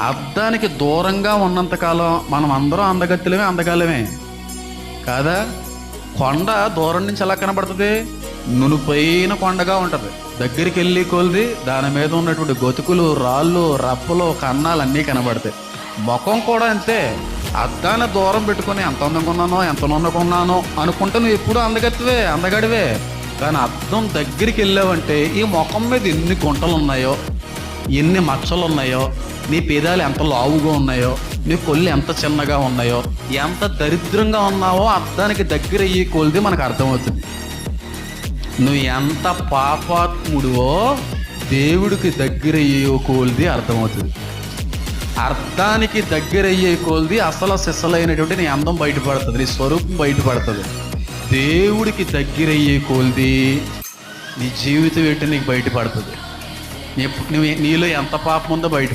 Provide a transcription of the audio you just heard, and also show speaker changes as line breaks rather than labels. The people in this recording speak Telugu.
అద్దానికి దూరంగా ఉన్నంతకాలం మనం అందరం అందగత్తులమే అందగాలమే కాదా? కొండ దూరం నుంచి ఎలా కనబడుతుంది? నునుపైన కొండగా ఉంటుంది. దగ్గరికి వెళ్ళి కొలిది దాని మీద ఉన్నటువంటి గతుకులు రాళ్ళు రప్పలు కన్నాలు అన్నీ కనబడతాయి. ముఖం కూడా అంతే. అద్దాన్ని దూరం పెట్టుకొని ఎంత అందంగా ఉన్నానో ఎంత నున్నగా అనుకుంటే నువ్వు ఎప్పుడు అందగత్తివే అందగడివే. కానీ అద్దం దగ్గరికి వెళ్ళావంటే ఈ ముఖం మీద ఎన్ని కుంటలు ఉన్నాయో ఎన్ని మచ్చలు ఉన్నాయో నీ పేదాలు ఎంత లావుగా ఉన్నాయో నీ కొళ్ళు ఎంత చిన్నగా ఉన్నాయో ఎంత దరిద్రంగా ఉన్నావో అర్థానికి దగ్గర అయ్యి కొలిది మనకు అర్థమవుతుంది. నువ్వు ఎంత పాపాత్ముడివో దేవుడికి దగ్గర అయ్యే కోల్ది అర్థమవుతుంది. అర్థానికి దగ్గర అయ్యే కోల్ది అసలు సిసలైనటువంటి నీ అందం బయటపడుతుంది నీ స్వరూపం బయటపడుతుంది. దేవుడికి దగ్గర అయ్యే కోల్ది నీ జీవితం ఏంటి నీకు బయటపడుతుంది. నీ- నీలో ఎంత పాపం ఉందో బయట